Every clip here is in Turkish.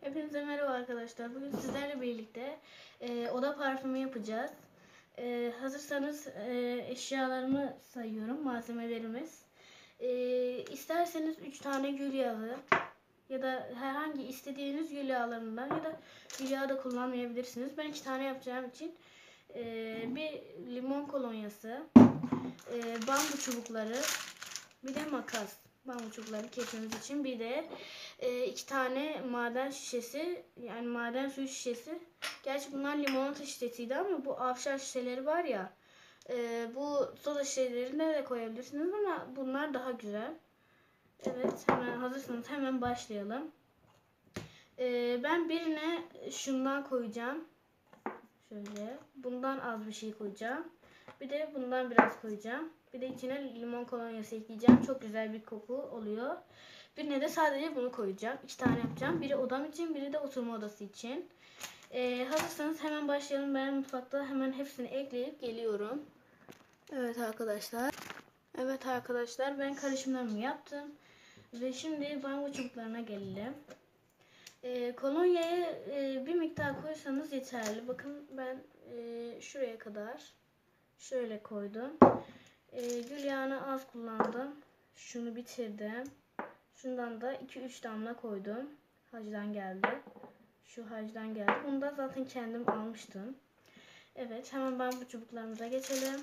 Hepinize merhaba arkadaşlar. Bugün sizlerle birlikte e, oda parfümü yapacağız. E, hazırsanız e, eşyalarımı sayıyorum, malzemelerimiz. E, isterseniz 3 tane gül yağı ya da herhangi istediğiniz gül yağlarından ya da gül yağı da kullanmayabilirsiniz. Ben 2 tane yapacağım için e, bir limon kolonyası, e, bambu çubukları, bir de makas. Bambu çubukları kesmemiz için bir de e, iki tane maden şişesi yani maden suyu şişesi. Gerçi bunlar limonata şişesiydi ama bu avşar şişeleri var ya e, bu soda şişelerine de koyabilirsiniz ama bunlar daha güzel. Evet hemen hazırsanız hemen başlayalım. E, ben birine şundan koyacağım. Şöyle bundan az bir şey koyacağım. Bir de bundan biraz koyacağım. Bir de içine limon kolonyası ekleyeceğim. Çok güzel bir koku oluyor. Birine de sadece bunu koyacağım. İki tane yapacağım. Biri odam için, biri de oturma odası için. Ee, hazırsanız hemen başlayalım. Ben mutfakta hemen hepsini ekleyip geliyorum. Evet arkadaşlar. Evet arkadaşlar ben karışımlarımı yaptım. Ve şimdi bambu çubuklarına gelelim. Ee, kolonyayı e, bir miktar koysanız yeterli. Bakın ben e, şuraya kadar şöyle koydum. E, gül yağını az kullandım. Şunu bitirdim. Şundan da 2-3 damla koydum. Hacdan geldi. Şu hacdan geldi. Bunu da zaten kendim almıştım. Evet hemen ben bu çubuklarımıza geçelim.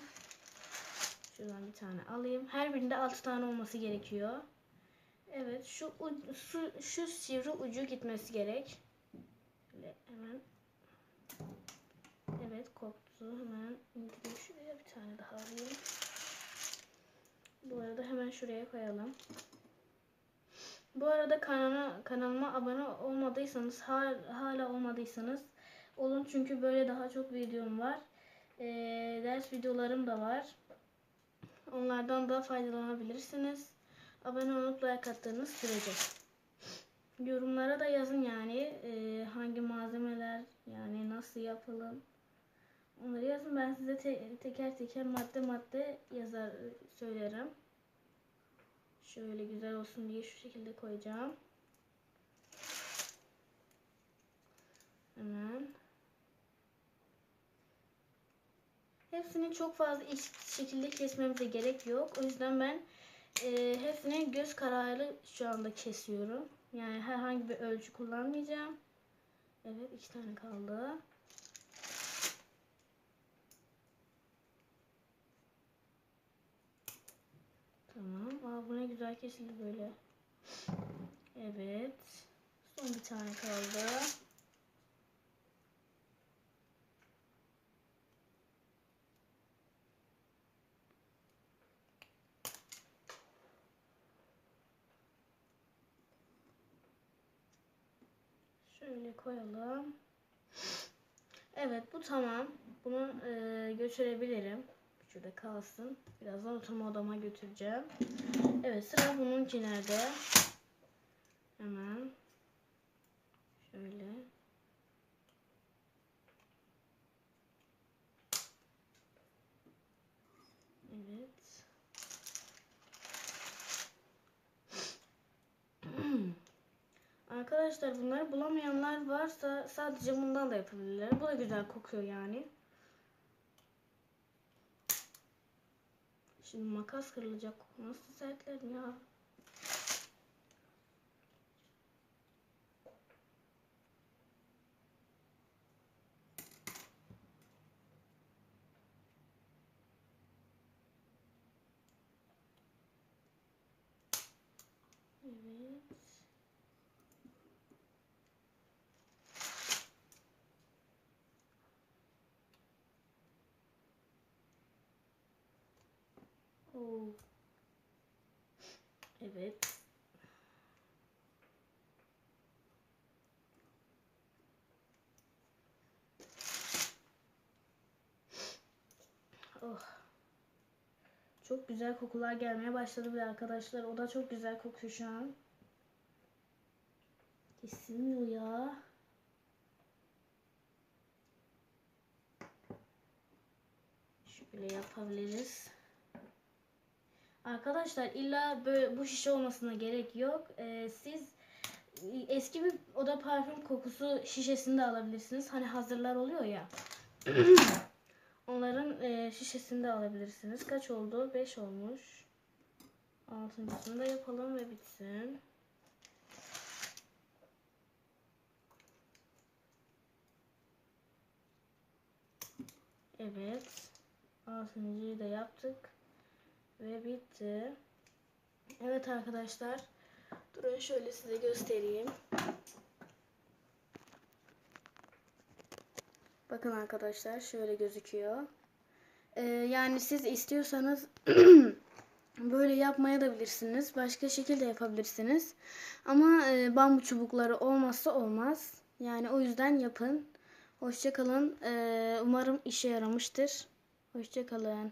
Şuradan bir tane alayım. Her birinde 6 tane olması gerekiyor. Evet şu şu, şu sivri ucu gitmesi gerek. Böyle hemen. Evet koptu. Hemen indireyim şuraya bir tane daha alayım. Bu arada hemen şuraya koyalım. Bu arada kanalıma, kanalıma abone olmadıysanız hala olmadıysanız olun çünkü böyle daha çok videom var. E, ders videolarım da var. Onlardan da faydalanabilirsiniz. Abone olup like attığınız sürece. Yorumlara da yazın yani e, hangi malzemeler yani nasıl yapalım. Onları yazın ben size te teker teker madde madde yazar söylerim. Şöyle güzel olsun diye şu şekilde koyacağım. Hemen. Hepsini çok fazla eşit şekilde kesmemize gerek yok. O yüzden ben e, hepsini göz kararı şu anda kesiyorum. Yani herhangi bir ölçü kullanmayacağım. Evet iki tane kaldı. Tamam. Aa, bu ne güzel kesildi böyle. Evet. Son bir tane kaldı. Şöyle koyalım. Evet bu tamam. Bunu e, götürebilirim. Şurada kalsın. Birazdan oturma odama götüreceğim. Evet sıra bununki nerede? Hemen. Şöyle. Evet. Arkadaşlar bunları bulamayanlar varsa sadece bundan da yapabilirler. Bu da güzel kokuyor yani. Şimdi makas kırılacak. Nasıl sertler ya? Evet. Evet. Oh. Çok güzel kokular gelmeye başladı bir arkadaşlar. O da çok güzel kokuyor şu an. Kesinlikle ya. Şöyle yapabiliriz. Arkadaşlar illa böyle bu şişe olmasına gerek yok. Ee, siz eski bir oda parfüm kokusu şişesini de alabilirsiniz. Hani hazırlar oluyor ya. Onların e, şişesini de alabilirsiniz. Kaç oldu? 5 olmuş. Altıncısını da yapalım ve bitsin. Evet. Altıncıyı da yaptık. Ve bitti. Evet arkadaşlar. Durun şöyle size göstereyim. Bakın arkadaşlar şöyle gözüküyor. Ee, yani siz istiyorsanız böyle yapmaya da bilirsiniz. Başka şekilde yapabilirsiniz. Ama e, bambu çubukları olmazsa olmaz. Yani o yüzden yapın. Hoşçakalın. Ee, umarım işe yaramıştır. Hoşçakalın.